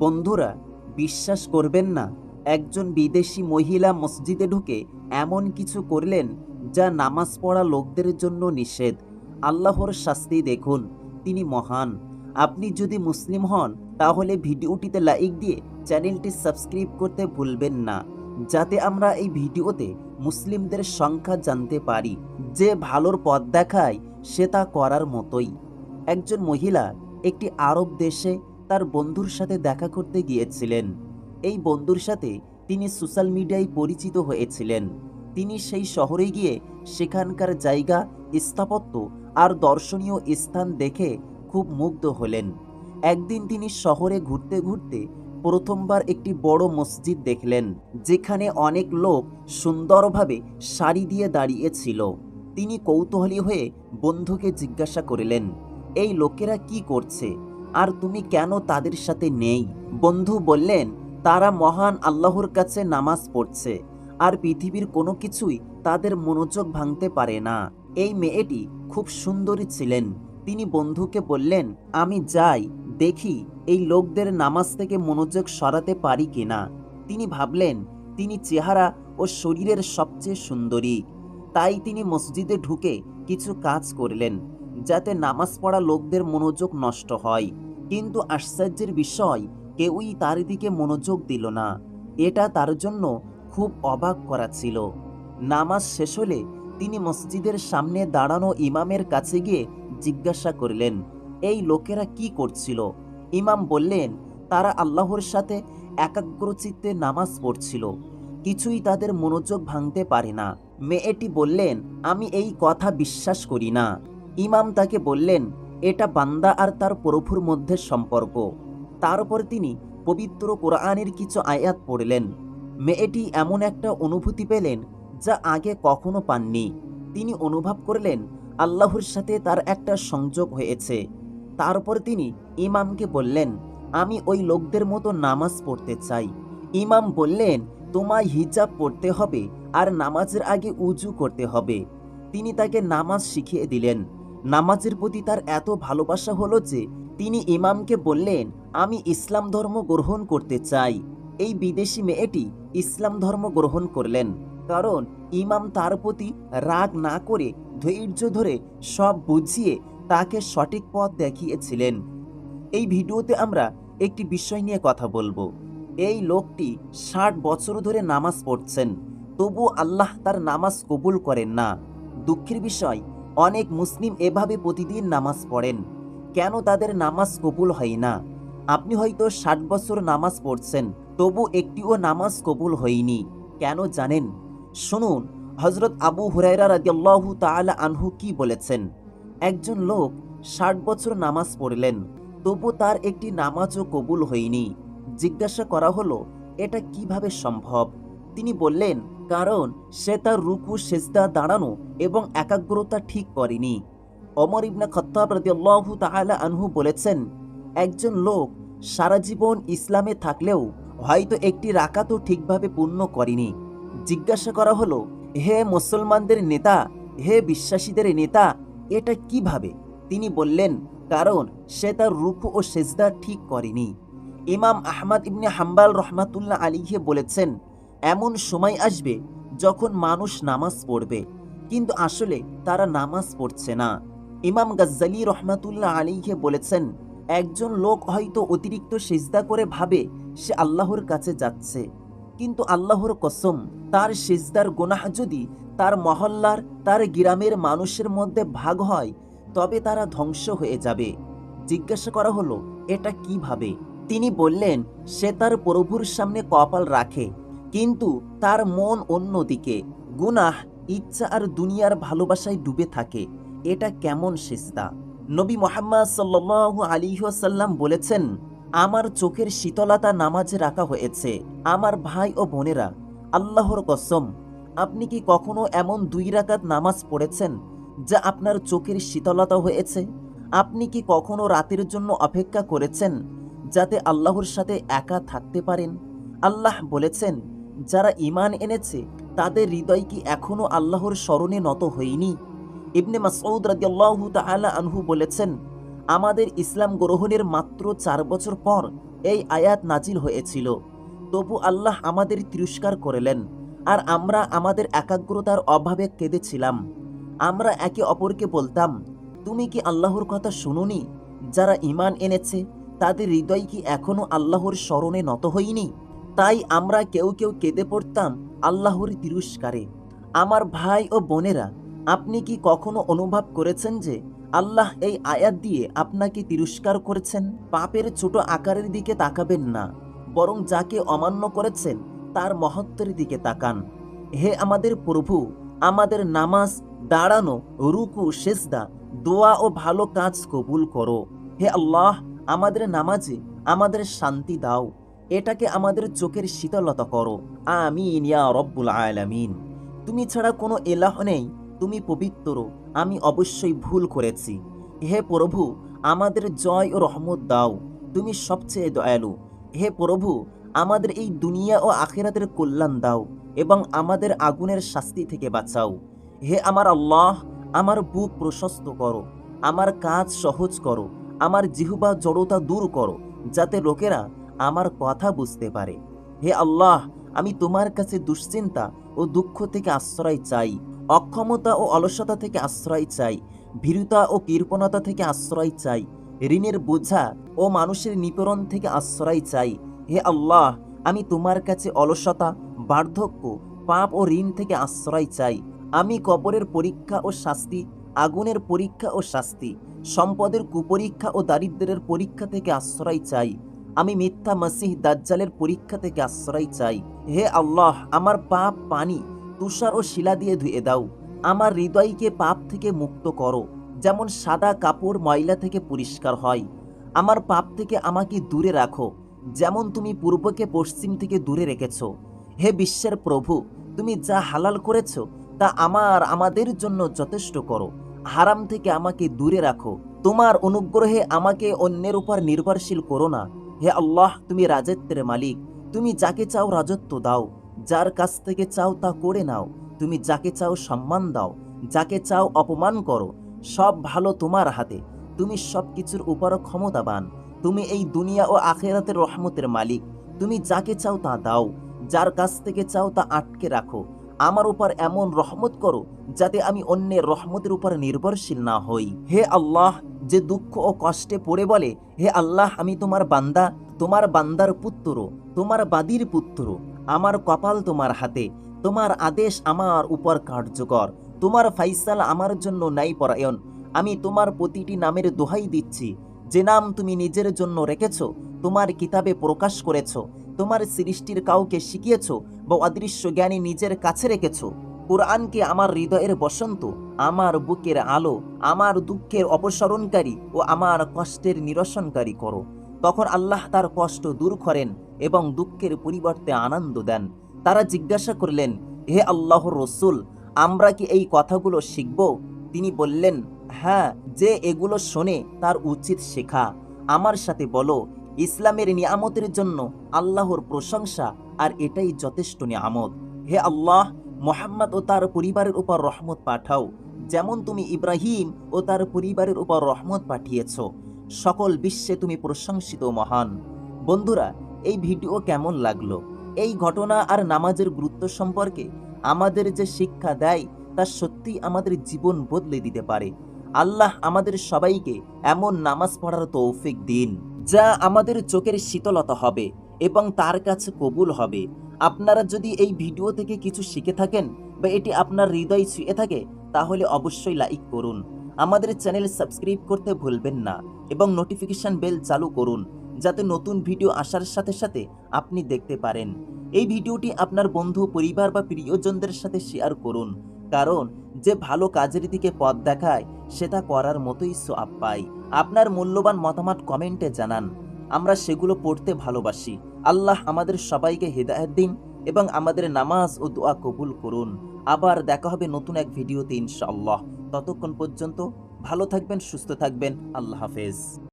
বন্ধুরা, বিশ্বাস করবেন না, একজন বিদেশি মহিলা মসজিদে ঢুকে এমন কিছু করলেন যা নামাজ পড়া লোকদের জন্য নিষেধ। আল্লাহর শাস্তি দেখুন, তিনি মহান। আপনি যদি মুসলিম হন, তাহলে ভিডিওটিতে লাইক দিয়ে চ্যানেলটি সাবস্ক্রাইব করতে ভুলবেন না, যাতে আমরা এই ভিডিওতে মুসলিমদের সংখ্যা জানতে পারি, যে ভালোর পথ দেখায় সে তা করার মতোই। একজন মহিলা একটি আরব দেশে তার বন্ধুর সাথে দেখা করতে গিয়েছিলেন। এই বন্ধুর সাথে তিনি সোশ্যাল মিডিয়ায় পরিচিত হয়েছিলেন। তিনি সেই শহরে গিয়ে সেখানকার জায়গা, স্থাপত্য আর দর্শনীয় স্থান দেখে খুব মুগ্ধ হলেন। একদিন তিনি শহরে ঘুরতে ঘুরতে প্রথমবার একটি বড় মসজিদ দেখলেন, যেখানে অনেক লোক সুন্দরভাবে শাড়ি দিয়ে দাঁড়িয়েছিল। তিনি কৌতূহলী হয়ে বন্ধুকে জিজ্ঞাসা করলেন, এই লোকেরা কি করছে? আর তুমি কেন তাদের সাথে নেই? বন্ধু বললেন, তারা মহান আল্লাহর কাছে নামাজ পড়ছে, আর পৃথিবীর কোনো কিছুই তাদের মনোযোগ ভাঙতে পারে না। এই মেয়েটি খুব সুন্দরী ছিলেন। তিনি বন্ধুকে বললেন, আমি যাই, দেখি এই লোকদের নামাজ থেকে মনোযোগ সরাতে পারি কিনা। তিনি ভাবলেন, তিনি চেহারা ও শরীরের সবচেয়ে সুন্দরী। তাই তিনি মসজিদে ঢুকে কিছু কাজ করলেন, যাতে নামাজ পড়া লোকদের মনোযোগ নষ্ট হয়। কিন্তু আশ্চর্যের বিষয়, কেউই তার দিকে মনোযোগ দিল না। এটা তার জন্য খুব অবাক করা ছিল। নামাজ শেষ হলে তিনি মসজিদের সামনে দাঁড়ানো ইমামের কাছে গিয়ে জিজ্ঞাসা করলেন, এই লোকেরা কি করছিল? ইমাম বললেন, তারা আল্লাহর সাথে একাগ্রচিত্তে নামাজ পড়ছিল। কিছুই তাদের মনোযোগ ভাঙতে পারে না। মেয়েটি বললেন, আমি এই কথা বিশ্বাস করি না। ইমাম তাকে বললেন এটা বান্দা আর তার প্রভুর মধ্যে সম্পর্ক। তারপর তিনি পবিত্র কোরআনের কিছু আয়াত পড়লেন। মেয়েটি এমন একটা অনুভূতি পেলেন যা আগে কখনো পাননি। তিনি অনুভব করলেন আল্লাহর সাথে তার একটা সংযোগ হয়েছে। তারপর তিনি ইমামকে বললেন, আমি ওই লোকদের মতো নামাজ পড়তে চাই। ইমাম বললেন, তোমায় হিজাব পড়তে হবে আর নামাজের আগে উজু করতে হবে। তিনি তাকে নামাজ শিখিয়ে দিলেন। নামাজের প্রতি তার এত ভালোবাসা হলো যে তিনি ইমামকে বললেন, আমি ইসলাম ধর্ম গ্রহণ করতে চাই। এই বিদেশি মেয়েটি ইসলাম ধর্ম গ্রহণ করলেন। কারণ ইমাম তার প্রতি রাগ না করে ধৈর্য ধরে সব বুঝিয়ে তাকে সঠিক পথ দেখিয়েছিলেন। এই ভিডিওতে আমরা একটি বিষয় নিয়ে কথা বলব। এই লোকটি ষাট বছর ধরে নামাজ পড়ছেন তবু আল্লাহ তার নামাজ কবুল করেন না। দুঃখের বিষয় অনেক মুসলিম এভাবে প্রতিদিন নামাজ পড়েন। কেন তাদের নামাজ কবুল হয় না? আপনি হয়তো ষাট বছর নামাজ পড়ছেন, তবু একটিও নামাজ কবুল হয়নি। কেন জানেন? শুনুন হজরত আবু হুরাইরা রাদিয়াল্লাহু তাআলা আনহু কি বলেছেন? একজন লোক ষাট বছর নামাজ পড়লেন, তবু তার একটি নামাজও কবুল হয়নি। জিজ্ঞাসা করা হলো, এটা কীভাবে সম্ভব? তিনি বললেন কারণ সে তার রুকু, সেজদা, দাঁড়ানো এবং একাগ্রতা ঠিক করেনি। অমর ইবনা খত্তাব রাদিয়াল্লাহু তাআলা আনহু বলেছেন, একজন লোক সারা জীবন ইসলামে থাকলেও হয়তো একটি রাকাতও ঠিকভাবে পূর্ণ করেনি। জিজ্ঞাসা করা হলো, হে মুসলমানদের নেতা, হে বিশ্বাসীদের নেতা, এটা কীভাবে? তিনি বললেন, কারণ সে তার রুকু ও সেজদা ঠিক করেনি। ইমাম আহমদ ইবনে হাম্বাল রহমাতুল্লাহ আলীকে বলেছেন এমন সময় আসবে যখন মানুষ নামাজ পড়বে। কিন্তু আসলে তারা নামাজ পড়ছে না। ইমাম গাজ্জালি রহমাতুল্লাহ আলীকে বলেছেন, একজন লোক হয়তো অতিরিক্ত সেজদা করে ভাবে সে আল্লাহর কাছে যাচ্ছে। কিন্তু আল্লাহর কসম, তার সেজদার গোনাহ যদি তার মহল্লার, তার গ্রামের মানুষের মধ্যে ভাগ হয়, তবে তারা ধ্বংস হয়ে যাবে। জিজ্ঞাসা করা হলো, এটা কীভাবে তিনি বললেন, সে তার প্রভুর সামনে কপাল রাখে কিন্তু তার মন অন্যদিকে। গুনাহ, ইচ্ছা আর দুনিয়ার ভালোবাসায় ডুবে থাকে। এটা কেমন সেজদা? নবী মোহাম্মদ সাল্লু আলিহাসাল্লাম বলেছেন, আমার চোখের শীতলতা নামাজে রাখা হয়েছে, আমার ভাই ও বোনেরা। আল্লাহর কসম, আপনি কি কখনো এমন দুই রাকাত নামাজ পড়েছেন যা আপনার চোখের শীতলতা হয়েছে? আপনি কি কখনো রাতের জন্য অপেক্ষা করেছেন যাতে আল্লাহর সাথে একা থাকতে পারেন? আল্লাহ বলেছেন যারা ইমান এনেছে, তাদের হৃদয় কি এখনও আল্লাহর স্মরণে নত হয়নি? ইবনে মাসউদ রাদিয়াল্লাহু তাআলা আনহু বলেছেন, আমাদের ইসলাম গ্রহণের মাত্র চার বছর পর এই আয়াত নাজিল হয়েছিল। তবু আল্লাহ আমাদের তিরস্কার করলেন, আর আমরা আমাদের একাগ্রতার অভাবে কেঁদেছিলাম। আমরা একে অপরকে বলতাম, তুমি কি আল্লাহর কথা শুনুনি? যারা ইমান এনেছে, তাদের হৃদয় কি এখনও আল্লাহর স্মরণে নত হয়নি? তাই আমরা কেউ কেউ কেঁদে পড়তাম আল্লাহর তিরস্কারে। আমার ভাই ও বোনেরা, আপনি কি কখনো অনুভব করেছেন যে আল্লাহ এই আয়াত দিয়ে আপনাকে তিরস্কার করেছেন? পাপের ছোট আকারের দিকে তাকাবেন না, বরং যাকে অমান্য করেছেন তার মহত্বের দিকে তাকান। হে আমাদের প্রভু, আমাদের নামাজ, দাঁড়ানো, রুকু, সেজদা, দোয়া ও ভালো কাজ কবুল করো। হে আল্লাহ, আমাদের নামাজে আমাদের শান্তি দাও। এটাকে আমাদের চোখের শীতলতা করো। আমিন, ইয়া রব্বুল আলামিন। তুমি ছাড়া কোনো এলাহ নেই, তুমি পবিত্র, আমি অবশ্যই ভুল করেছি। হে প্রভু, আমাদের জয় ও রহমত দাও, তুমি সবচেয়ে দয়ালু। হে প্রভু, আমাদের এই দুনিয়া ও আখেরাতের কল্যাণ দাও এবং আমাদের আগুনের শাস্তি থেকে বাঁচাও। হে আমার আল্লাহ, আমার বুক প্রশস্ত করো, আমার কাজ সহজ করো, আমার জিহুবা জড়তা দূর করো, যাতে লোকেরা আমার কথা বুঝতে পারে। হে আল্লাহ, আমি তোমার কাছে দুশ্চিন্তা ও দুঃখ থেকে আশ্রয় চাই, অক্ষমতা ও অলসতা থেকে আশ্রয় চাই, ভীরুতা ও কৃপণতা থেকে আশ্রয় চাই, ঋণের বোঝা ও মানুষের নিপরণ থেকে আশ্রয় চাই। হে আল্লাহ, আমি তোমার কাছে অলসতা, বার্ধক্য, পাপ ও ঋণ থেকে আশ্রয় চাই। আমি কবরের পরীক্ষা ও শাস্তি, আগুনের পরীক্ষা ও শাস্তি, সম্পদের কুপরীক্ষা ও দারিদ্র্যের পরীক্ষা থেকে আশ্রয় চাই। আমি মিথ্যা মাসিহ দাজ্জালের পরীক্ষা থেকে আশ্রয় চাই। হে আল্লাহ, আমার পাপ পানি, তুষার ও শিলা দিয়ে ধুয়ে দাও। আমার হৃদয়কে পাপ থেকে মুক্ত করো, যেমন সাদা কাপড় ময়লা থেকে পরিষ্কার হয়। আমার পাপ থেকে আমাকে দূরে রাখো, যেমন তুমি পূর্বকে পশ্চিম থেকে দূরে রেখেছ। হে বিশ্বের প্রভু, তুমি যা হালাল করেছ, তা আমার, আমাদের জন্য যথেষ্ট করো। হারাম থেকে আমাকে দূরে রাখো। তোমার অনুগ্রহে আমাকে অন্যের উপর নির্ভরশীল করো না। হে আল্লাহ, তুমি রাজত্বের মালিক। তুমি যাকে চাও রাজত্ব দাও। যার কাছ থেকে চাও তা করে নাও। তুমি যাকে চাও সম্মান দাও। যাকে চাও অপমান করো। সব ভালো তোমার হাতে। তুমি সব কিছুর উপর ক্ষমতাবান। তুমি এই দুনিয়া ও আখেরাতের রহমতের মালিক। তুমি যাকে চাও তা দাও। যার কাছ থেকে চাও তা আটকে রাখো। আমার উপর এমন রহমত করো যাতে আমি অন্যের রহমতের উপর নির্ভরশীল না হই। হে আল্লাহ, যে দুঃখ ও কষ্টে পড়ে বলে, হে আল্লাহ, আমি তোমার বান্দা, তোমার বান্দার পুত্র, তোমার বাদির পুত্র, আমার কপাল তোমার হাতে, তোমার আদেশ আমার উপর কার্যকর, তোমার ফাইসাল আমার জন্য নাই পরায়ণ আমি তোমার প্রতিটি নামের দোহাই দিচ্ছি, যে নাম তুমি নিজের জন্য রেখেছ, তোমার কিতাবে প্রকাশ করেছ তোমার সৃষ্টির কাউকে শিখিয়েছ বা অদৃশ্য জ্ঞানী নিজের কাছে রেখেছ? কোরআনকে আমার হৃদয়ের বসন্ত, আমার বুকের আলো, আমার দুঃখের অপসরণকারী ও আমার কষ্টের নিরসনকারী করো। তখন আল্লাহ তার কষ্ট দূর করেন এবং দুঃখের পরিবর্তে আনন্দ দেন। তারা জিজ্ঞাসা করলেন, হে আল্লাহ রসুল, আমরা কি এই কথাগুলো শিখব? তিনি বললেন হ্যাঁ যে এগুলো শোনে তার উচিত শেখা। আমার সাথে বলো ইসলামের নিয়ামতের জন্য আল্লাহর প্রশংসা আর এটাই যথেষ্ট নিয়ামত। হে আল্লাহ, মোহাম্মদ ও তার পরিবারের উপর রহমত পাঠাও। যেমন তুমি ইব্রাহিম ও তার পরিবারের উপর রহমত পাঠিয়েছ, সকল বিশ্বে তুমি প্রশংসিত মহান। বন্ধুরা, এই ভিডিও কেমন লাগল? এই ঘটনা আর নামাজের গুরুত্ব সম্পর্কে আমাদের যে শিক্ষা দেয়, তা সত্যি আমাদের জীবন বদলে দিতে পারে। আল্লাহ আমাদের সবাইকে এমন নামাজ পড়ার তৌফিক দিন, যা আমাদের চোখের শীতলতা হবে এবং তার কাছে কবুল হবে। আপনারা যদি এই ভিডিও থেকে কিছু শিখে থাকেন বা এটি আপনার হৃদয় ছুঁয়ে থাকে, তাহলে অবশ্যই লাইক করুন। আমাদের চ্যানেল সাবস্ক্রাইব করতে ভুলবেন না এবং নোটিফিকেশন বেল চালু করুন, যাতে নতুন ভিডিও আসার সাথে সাথে আপনি দেখতে পারেন। এই ভিডিওটি আপনার বন্ধু, পরিবার বা প্রিয়জনদের সাথে শেয়ার করুন। কারণ যে ভালো কাজের দিকে পথ দেখায় সেটা করার মতোই সোয়াব পায়। আপনার মূল্যবান মতামত কমেন্টে জানান। আমরা সেগুলো পড়তে ভালোবাসি। আল্লাহ আমাদের সবাইকে হেদায়ত দিন এবং আমাদের নামাজ ও দোয়া কবুল করুন। আবার দেখা হবে নতুন এক ভিডিওতে ইনশাআল্লাহ। ততক্ষণ পর্যন্ত ভালো থাকবেন, সুস্থ থাকবেন। আল্লাহ হাফেজ।